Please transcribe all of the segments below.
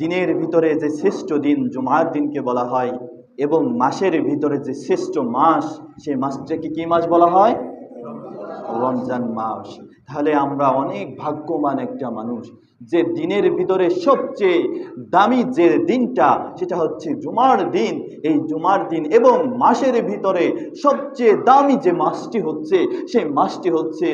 দিনের ভিতরে যে শ্রেষ্ঠ দিন জুমার দিনকে বলা হয় এবং মাসের ভিতরে যে শ্রেষ্ঠ মাস, সেই মাসটাকে কি মাস বলা হয়? রমজান মাস। তাহলে আমরা অনেক ভাগ্যবান একটা মানুষ যে দিনের ভিতরে সবচেয়ে দামি যে দিনটা, সেটা হচ্ছে জুমার দিন। এই জুমার দিন এবং মাসের ভিতরে সবচেয়ে দামি যে মাসটি হচ্ছে, সেই মাসটি হচ্ছে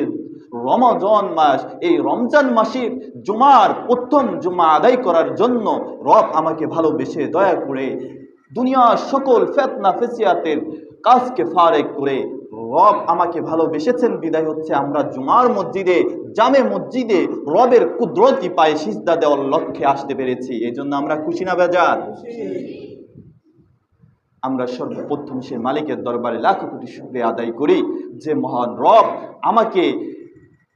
রমজান মাস, এই রমজান মাসের জুমার প্রথম জুমা আদায় করার জন্য রব আমাকে ভালোবেসে দয়া করে দুনিয়ার সকল ফেতনা, ফেসিয়াতের কাজকে ফারেক করে রব আমাকে ভালোবেসেছেন। বিদায় হচ্ছে আমরা জুমার মসজিদে, জামে মসজিদে রবের কুদরতি পায়ে সিজদা দেওয়ার লক্ষ্যে আসতে পেরেছি। এই জন্য আমরা খুশি না, বেজার? আমরা সর্বপ্রথম সে মালিকের দরবারে লাখো কোটি শুক্রিয়া আদায় করি যে মহান রব আমাকে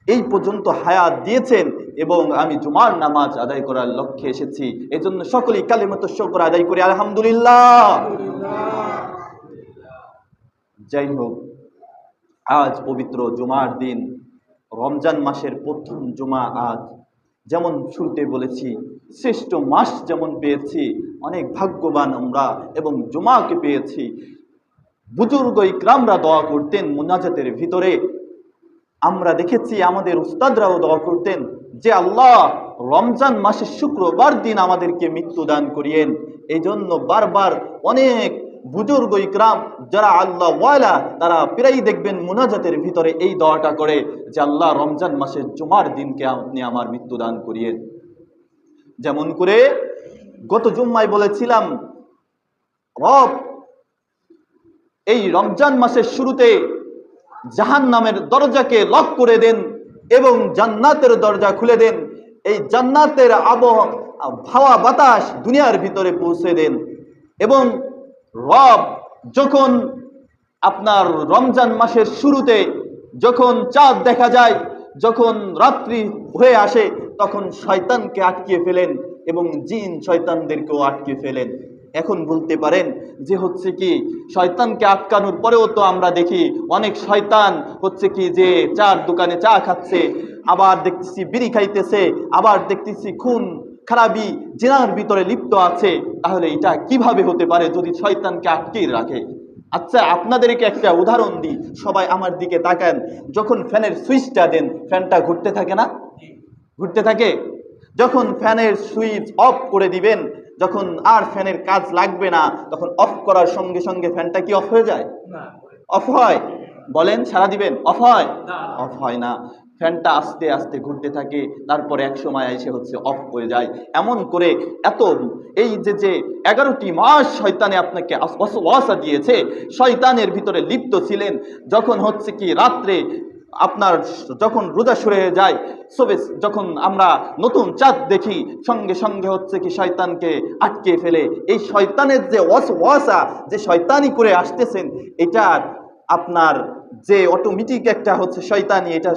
এই পর্যন্ত হায়াত দিয়েছেন এবং আমি জুমার নামাজ আদায় করার লক্ষ্যে এসেছি। এই জন্য সকলেই কালিমত শকর আদায় করি, আলহামদুলিল্লাহ। যাই হোক আজ পবিত্র জুমার দিন, রমজান মাসের প্রথম জুমা আজ। যেমন শুরুতে বলেছি, শ্রেষ্ঠ মাস যেমন পেয়েছি, অনেক ভাগ্যবান আমরা এবং জুমাকে পেয়েছি। বুজুর্গ, ইকরামরা দোয়া করতেন মুনাজাতের ভিতরে আমরা দেখেছি আমাদের উস্তাদরাও দোয়া করতেন যে আল্লাহ রমজান মাসের শুক্রবার দিন আমাদেরকে মৃত্যু দান করিয়েন। এই জন্য বারবার অনেক বুজুর্গ ইকরাম যারা আল্লাহ ওয়ালা, তারা প্রায়ই দেখবেন মুনাজাতের ভিতরে এই দোয়াটা করে যে আল্লাহ রমজান মাসের জুমার দিনকে আপনি আমার মৃত্যু দান করিয়েন। যেমন করে গত জুম্মায় বলেছিলাম, রব, এই রমজান মাসের শুরুতে জাহান নামের দরজাকে লক করে দেন এবং জান্নাতের দরজা খুলে দেন। এই জান্নাতের আবহ, হাওয়া বাতাস দুনিয়ার ভিতরে পৌঁছে দেন। এবং রব যখন আপনার রমজান মাসের শুরুতে যখন চাঁদ দেখা যায়, যখন রাত্রি হয়ে আসে, তখন শয়তানকে আটকিয়ে ফেলেন এবং জিন শয়তানদেরকেও আটকে ফেলেন। এখন বলতে পারেন যে হচ্ছে কি শয়তানকে আটকানোর পরেও তো আমরা দেখি অনেক শয়তান হচ্ছে কি যে চার দোকানে চা খাচ্ছে আবার দেখতেছি বিড়ি খাইতেছে আবার দেখতেছি খুন খারাপি জেনার ভিতরে লিপ্ত আছে। তাহলে এটা কীভাবে হতে পারে যদি শয়তানকে আটকে রাখে? আচ্ছা আপনাদেরকে একটা উদাহরণ দিই। সবাই আমার দিকে তাকান। যখন ফ্যানের সুইচটা দেন ফ্যানটা ঘুরতে থাকে না? ঘুরতে থাকে? যখন ফ্যানের সুইচ অফ করে দিবেন যখন আর ফ্যানের কাজ লাগবে না তখন অফ করার সঙ্গে সঙ্গে ফ্যানটা কি অফ হয়ে যায়? অফ হয়? বলেন সারা দিবেন? অফ হয়? অফ হয় না। ফ্যানটা আস্তে আস্তে ঘুরতে থাকে তারপরে এক সময় এসে হচ্ছে অফ হয়ে যায়। এমন করে এত এই যে যে এগারোটি মাস শয়তানে আপনাকে ওয়াসা দিয়েছে শয়তানের ভিতরে লিপ্ত ছিলেন। যখন হচ্ছে কি রাত্রে আপনার যখন রোজা হয়ে যায় সবে যখন আমরা নতুন চাঁদ দেখি, সঙ্গে সঙ্গে হচ্ছে কি শয়তানকে আটকে ফেলে। এই শয়তানের যে ওয়াসা যে শয়তানি করে আসতেছেন এটার আপনার যে অটোমেটিক একটা হচ্ছে শয়তানি, এটা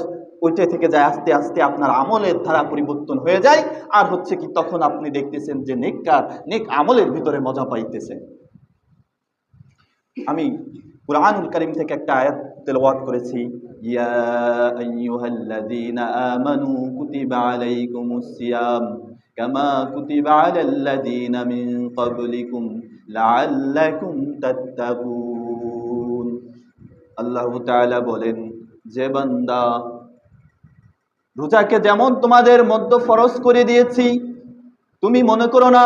ওইটা থেকে যায়, আস্তে আস্তে আপনার আমলের ধারা পরিবর্তন হয়ে যায়। আর হচ্ছে কি তখন আপনি দেখতেছেন যে নেককার, নেক আমলের ভিতরে মজা পাইতেছেন। আমি কুরআনুল করিম থেকে একটা আয়াত তেলাওয়াত করেছি। ইয়া আইয়ুহাল্লাযীনা আমানু কুতিবা আলাইকুমুস সিয়াম কামা কুতিবা আলাল্লাযীনা মিন ক্বাবলিকুম লাআল্লাকুম তাত্তাকুন আল্লাহ তাআলা বলেন, যে বান্দা রোজাকে যেমন তোমাদের মধ্যে ফরজ করে দিয়েছি, তুমি মনে করো না,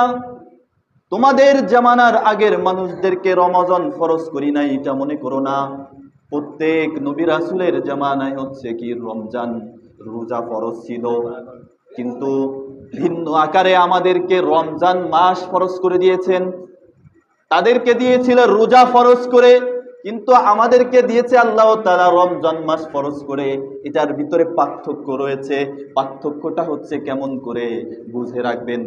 তোমাদের জামানার আগের মানুষদেরকে রমজান ফরজ করি নাই, এটা মনে করো না। প্রত্যেক নবী রাসুলের জামানায় হচ্ছে কি রমজান রোজা ফরজ ছিল। কিন্তু ভিন্ন আকারে আমাদেরকে রমজান মাস ফরজ করে দিয়েছেন। তাদেরকে দিয়েছিল রোজা ফরজ করে, কিন্তু আমাদেরকে দিয়েছে আল্লাহ তারা রমজান মাস ফরজ করে। এটার ভিতরে পার্থক্য রয়েছে। পার্থক্যটা হচ্ছে কেমন করে বুঝে রাখবেন।